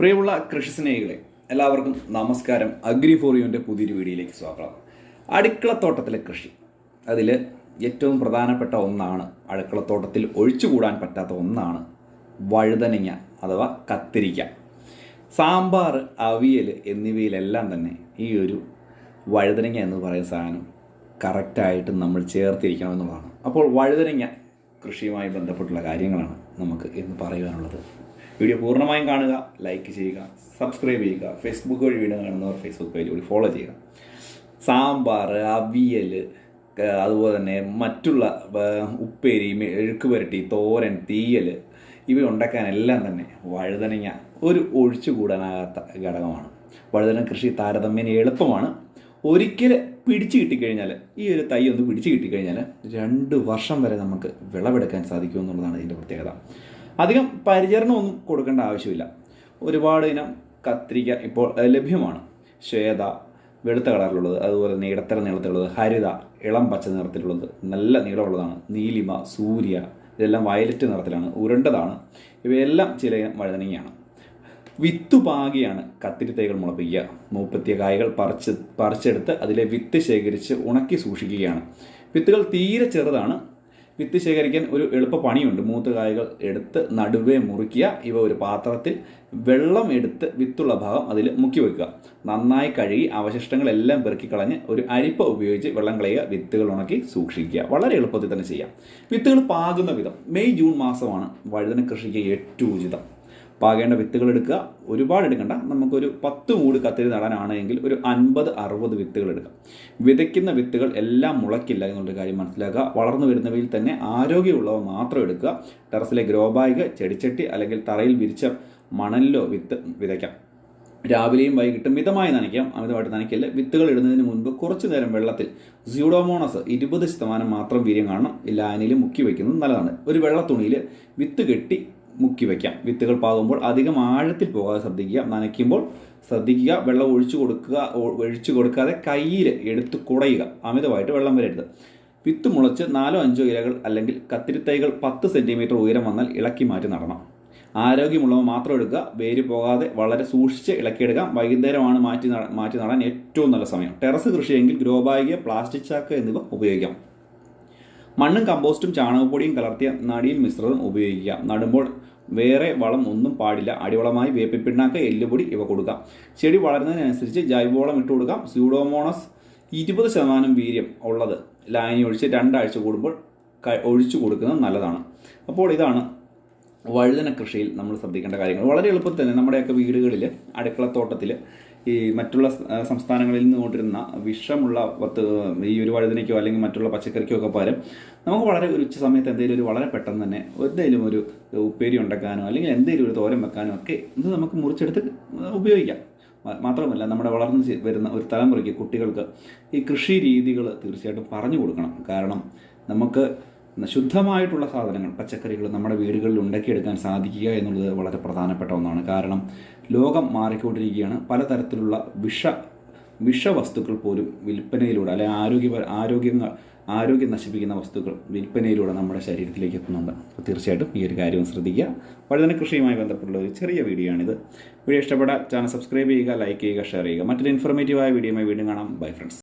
പ്രിയമുള്ള കൃഷി സ്നേഹികളെ എല്ലാവർക്കും നമസ്കാരം. അഗ്രി ഫോർ യുവിന്റെ പുതിയൊരു വീഡിയോയിലേക്ക് സ്വാഗതം. അടുക്കളത്തോട്ടത്തിലെ കൃഷി. അതിൽ ഏറ്റവും പ്രധാനപ്പെട്ട ഒന്നാണ് അടുക്കളത്തോട്ടത്തിൽ ഒഴിച്ചുകൂടാൻ പറ്റാത്ത ഒന്നാണ് വഴുതനങ്ങ അഥവാ കത്തിരിക്ക. സാമ്പാർ അവിയൽ എന്നിവയിലെല്ലാം തന്നെ ഈ ഒരു വഴുതനങ്ങ എന്ന് പറയുന്ന സാധനം കറക്റ്റായിട്ട് നമ്മൾ ചേർത്തിരിക്കണം എന്നുള്ളതാണ് അപ്പോൾ വഴുതനങ്ങ കൃഷിയുമായി ബന്ധപ്പെട്ടുള്ള കാര്യങ്ങളാണ് നമുക്ക് ഇന്ന് പറയുവാനുള്ളത്. വീഡിയോ പൂർണമായും കാണുക ലൈക്ക് ചെയ്യുക സബ്സ്ക്രൈബ് ചെയ്യുക ഫേസ്ബുക്ക് വഴി വീഡിയോ കാണുന്നവർ ഫേസ്ബുക്ക് പേജ് കൂടി ഫോളോ ചെയ്യുക. സാമ്പാർ അവിയൽ അതുപോലെ തന്നെ മറ്റുള്ള ഉപ്പേരി എഴുക്ക് പുരട്ടി തോരൻ തീയൽ ഇവ ഉണ്ടാക്കാനെല്ലാം തന്നെ വഴുതനങ്ങ ഒരു ഒഴിച്ചുകൂടാനാകാത്ത ഘടകമാണ്. വഴുതന കൃഷി താരതമ്യേന എളുപ്പമാണ്. ഒരിക്കൽ പിടിച്ചു കിട്ടിക്കഴിഞ്ഞാൽ ഈ ഒരു തൈ ഒന്ന് പിടിച്ചു കിട്ടിക്കഴിഞ്ഞാൽ രണ്ട് വർഷം വരെ നമുക്ക് വിളവെടുക്കാൻ സാധിക്കും എന്നുള്ളതാണ് ഇതിന്റെ പ്രത്യേകത. അധികം പരിചരണമൊന്നും കൊടുക്കേണ്ട ആവശ്യമില്ല. ഒരുപാട് ഇനം കത്രിക ഇപ്പോൾ ലഭ്യമാണ്. ശ്വേത വെളുത്ത കളറിലുള്ളത് അതുപോലെ തന്നെ ഇടത്തര നീളത്തിലുള്ളത് ഹരിത ഇളം പച്ച നിറത്തിലുള്ളത് നല്ല നീളമുള്ളതാണ്. നീലിമ സൂര്യ ഇതെല്ലാം വയലറ്റ് നിറത്തിലാണ് ഉരുണ്ടതാണ്. ഇവയെല്ലാം ചില വഴുതനങ്ങയാണ്. വിത്ത് പാകിയാണ് കത്തിരി തൈകൾ മുളപ്പിക്കുക. മൂപ്പത്തിയ കായകൾ പറിച്ച് പറിച്ചെടുത്ത് അതിലെ വിത്ത് ശേഖരിച്ച് ഉണക്കി സൂക്ഷിക്കുകയാണ്. വിത്തുകൾ തീരെ ചെറുതാണ് വിത്ത് ശേഖരിക്കാൻ ഒരു എളുപ്പ പണിയുണ്ട്. മൂത്ത കായകൾ എടുത്ത് നടുവേ മുറിക്കുക ഇവ ഒരു പാത്രത്തിൽ വെള്ളം എടുത്ത് വിത്തുള്ള ഭാഗം അതിൽ മുക്കി വെക്കുക. നന്നായി കഴുകി അവശിഷ്ടങ്ങളെല്ലാം പെറുക്കിക്കളഞ്ഞ് ഒരു അരിപ്പ ഉപയോഗിച്ച് വെള്ളം കളയുക വിത്തുകൾ ഉണക്കി സൂക്ഷിക്കുക. വളരെ എളുപ്പത്തിൽ തന്നെ ചെയ്യാം. വിത്തുകൾ പാകുന്ന വിധം. മെയ് ജൂൺ മാസമാണ് വഴുതന കൃഷിക്ക് ഏറ്റവും ഉചിതം. പാകേണ്ട വിത്തുകൾ എടുക്കുക. ഒരുപാട് എടുക്കണ്ട. നമുക്കൊരു പത്ത് മൂട് കത്തിരി നടാനാണെങ്കിൽ ഒരു അൻപത് അറുപത് വിത്തുകൾ എടുക്കാം. വിതയ്ക്കുന്ന വിത്തുകൾ എല്ലാം മുളയ്ക്കില്ല എന്നുള്ളൊരു കാര്യം മനസ്സിലാക്കുക. വളർന്നു വരുന്നവയിൽ തന്നെ ആരോഗ്യമുള്ളവ മാത്രം എടുക്കുക. ടെറസിലെ ഗ്രോ ബാഗ് ചെടിച്ചട്ടി അല്ലെങ്കിൽ തറയിൽ വിരിച്ച മണലിലോ വിത്ത് വിതയ്ക്കാം. രാവിലെയും വൈകിട്ടും മിതമായി നനയ്ക്കാം. അമിതമായിട്ട് നനയ്ക്കില്ല. വിത്തുകൾ ഇടുന്നതിന് മുൻപ് കുറച്ചു നേരം വെള്ളത്തിൽ സ്യൂഡോമോണസ് ഇരുപത് ശതമാനം മാത്രം വീര്യം കാണണം. ലാനിൽ മുക്കി വയ്ക്കുന്നത് നല്ലതാണ്. ഒരു വെള്ള തുണിയിൽ വിത്ത് കെട്ടി മുക്കി വയ്ക്കാം വിത്തുകൾ പാകുമ്പോൾ അധികം ആഴത്തിൽ പോകാതെ ശ്രദ്ധിക്കുക. നനയ്ക്കുമ്പോൾ ശ്രദ്ധിക്കുക. വെള്ളം ഒഴിച്ചു കൊടുക്കുക ഒഴിച്ചു കൊടുക്കാതെ കയ്യിൽ എടുത്ത് കുടയുക. അമിതമായിട്ട് വെള്ളം വരരുത്. വിത്ത് മുളച്ച് നാലോ അഞ്ചോ ഇലകൾ അല്ലെങ്കിൽ കത്തിരിത്തൈകൾ പത്ത് സെന്റിമീറ്റർ ഉയരം വന്നാൽ ഇളക്കി മാറ്റി നടണം. ആരോഗ്യമുള്ളവ മാത്രം എടുക്കുക. വേര് പോകാതെ വളരെ സൂക്ഷിച്ച് ഇളക്കിയെടുക്കാം വൈകുന്നേരമാണ് മാറ്റി മാറ്റി നടാൻ ഏറ്റവും നല്ല സമയം. ടെറസ് കൃഷിയെങ്കിൽ ഗ്രോ ബാഗ് പ്ലാസ്റ്റിക് ചാക്ക് എന്നിവ ഉപയോഗിക്കാം. മണ്ണും കമ്പോസ്റ്റും ചാണകപ്പൊടിയും കലർത്തിയ നടിയിൽ മിശ്രിതം ഉപയോഗിക്കുക. നടുമ്പോൾ വേറെ വളം ഒന്നും പാടില്ല. അടിവളമായി വേപ്പിപ്പിണ്ണാക്ക് എല്ലുപൊടി ഇവ കൊടുക്കാം. ചെടി വളരുന്നതിനനുസരിച്ച് ജൈവവളം ഇട്ട് കൊടുക്കാം. സ്യൂഡോമോണസ് ഇരുപത് ശതമാനം വീര്യം ഉള്ളത്. ലായനി ഒഴിച്ച് രണ്ടാഴ്ച കൂടുമ്പോൾ ഒഴിച്ചു കൊടുക്കുന്നത് നല്ലതാണ്. അപ്പോൾ ഇതാണ് വഴുതന കൃഷിയിൽ നമ്മൾ ശ്രദ്ധിക്കേണ്ട കാര്യങ്ങൾ. വളരെ എളുപ്പത്തിൽ തന്നെ നമ്മുടെയൊക്കെ വീടുകളിൽ അടുക്കളത്തോട്ടത്തിൽ ഈ മറ്റുള്ള സംസ്ഥാനങ്ങളിൽ നിന്ന് കൊണ്ടിരുന്ന വിഷമുള്ള പത്ത് ഈ ഒരു വഴുതനയ്ക്കോ അല്ലെങ്കിൽ മറ്റുള്ള പച്ചക്കറിക്കോ ഒക്കെ പകരം നമുക്ക് വളരെ ഒരു ഉച്ച സമയത്ത് എന്തെങ്കിലും ഒരു വളരെ പെട്ടെന്ന് തന്നെ എന്തെങ്കിലും ഒരു ഉപ്പേരി ഉണ്ടാക്കാനോ അല്ലെങ്കിൽ എന്തെങ്കിലും ഒരു തോരൻ വെക്കാനോ ഒക്കെ ഇത് നമുക്ക് മുറിച്ചെടുത്ത് ഉപയോഗിക്കാം. മാത്രമല്ല നമ്മുടെ വളർന്നു വരുന്ന ഒരു തലമുറയ്ക്ക് കുട്ടികൾക്ക് ഈ കൃഷി രീതികൾ തീർച്ചയായിട്ടും പറഞ്ഞു കൊടുക്കണം. കാരണം നമുക്ക് ശുദ്ധമായിട്ടുള്ള സാധനങ്ങൾ പച്ചക്കറികൾ നമ്മുടെ വീടുകളിൽ ഉണ്ടാക്കിയെടുക്കാൻ സാധിക്കുക എന്നുള്ളത് വളരെ പ്രധാനപ്പെട്ട ഒന്നാണ്. കാരണം ലോകം മാറിക്കൊണ്ടിരിക്കുകയാണ്. പലതരത്തിലുള്ള വിഷ വിഷവസ്തുക്കൾ പോലും വിൽപ്പനയിലൂടെ അല്ലെങ്കിൽ ആരോഗ്യ ആരോഗ്യങ്ങൾ ആരോഗ്യം നശിപ്പിക്കുന്ന വസ്തുക്കൾ വിൽപ്പനയിലൂടെ നമ്മുടെ ശരീരത്തിലേക്ക് എത്തുന്നുണ്ട്. അപ്പോൾ തീർച്ചയായിട്ടും ഈ ഒരു കാര്യം ശ്രദ്ധിക്കുക. വഴുതന കൃഷിയുമായി ബന്ധപ്പെട്ടുള്ള ഒരു ചെറിയ വീഡിയോ ആണിത്. വീഡിയോ ഇഷ്ടപ്പെട്ടാൽ ചാനൽ സബ്സ്ക്രൈബ് ചെയ്യുക ലൈക്ക് ചെയ്യുക ഷെയർ ചെയ്യുക. മറ്റൊരു ഇൻഫോർമേറ്റീവായ വീഡിയോയുമായി വീണ്ടും കാണാം. Bye friends.